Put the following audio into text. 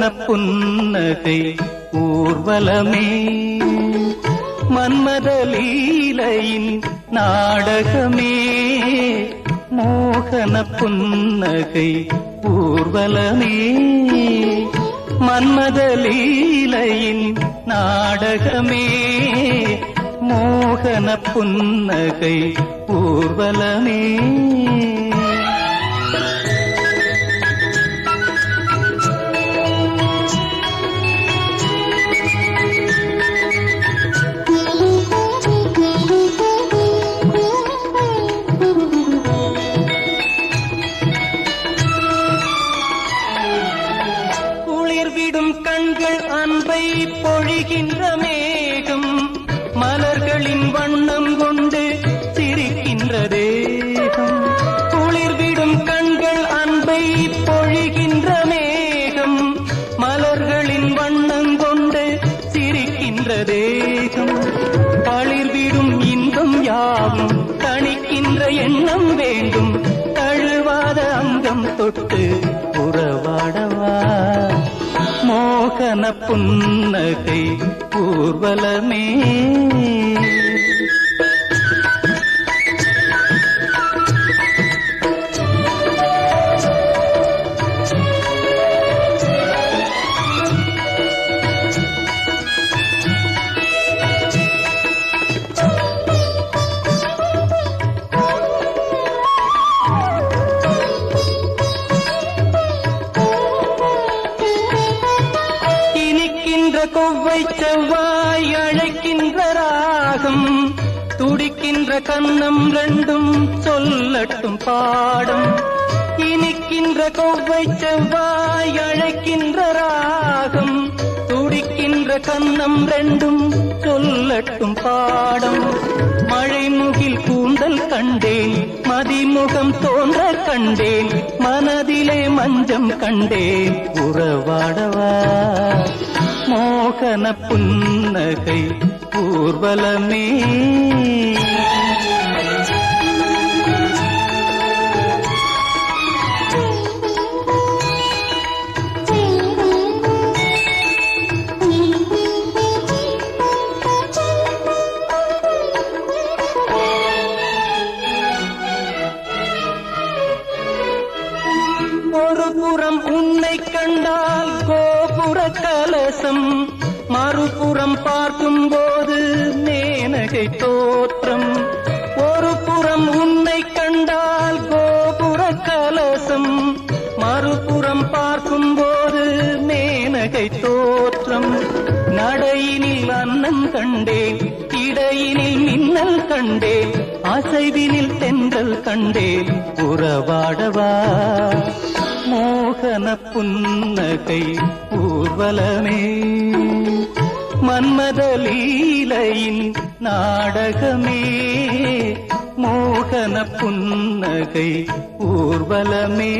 மோகன புன்னகை ஊர்வலமே. மன்மத லீலையின் நாடகமே. மோகன புன்னகை ஊர்வலமே. மன்மத லீலையின் நாடகமே. மோகன புன்னகை ஊர்வலமே. குளிர்விடும் கண்கள் அன்பை பொழிகின்ற மேகம். மலர்களின் வண்ணம் கொண்டு சிரிக்கின்ற தேகம். குளிர்விடும் கண்கள் அன்பை பொழிகின்ற மேகம். மலர்களின் வண்ணம் கொண்டு சிரிக்கின்ற தேகம். பளிர்விடும் இன்பம் யாவும் தணிக்கின்ற எண்ணம் வேண்டும். தழுவாத அங்கம் தொட்டு உறவாடவா? கனப்புன்னகை ஊர்வலமே. கொவ்வை செவ்வாய் அழைக்கின்ற ராகம் துடிக்கின்ற கண்ணம் ரெண்டும் சொல்லட்டும் பாடம். இனிக்கின்ற கொவ்வை செவ்வாய் அழைக்கின்ற ராகம் துடிக்கின்ற கண்ணம் ரெண்டும் சொல்லட்டும் பாடம். மழைமுகில் கூந்தல் கண்டேன் மதிமுகம் தோன்ற கண்டேன் மனதிலே மஞ்சம் கண்டேன். உறவாடவா? மோகன புன்னகை ஊர்வலமே கண்டால் கோபுர கலசம் மறுபுறம் பார்க்கும் போது மேனகை தோற்றம். ஒரு புறம் உன்னை கண்டால் கோபுர கலசம் மறுபுறம் பார்க்கும் போது மேனகை தோற்றம். நடையினில் அன்னம் கண்டேன் இடையினில் மின்னல் கண்டேன் அசைவினில் தென்றல் கண்டேன். உறவாடவா? மோகன புன்னகை ஊர்வலமே. மன்மத லீலையின் நாடகமே. மோகன புன்னகை ஊர்வலமே.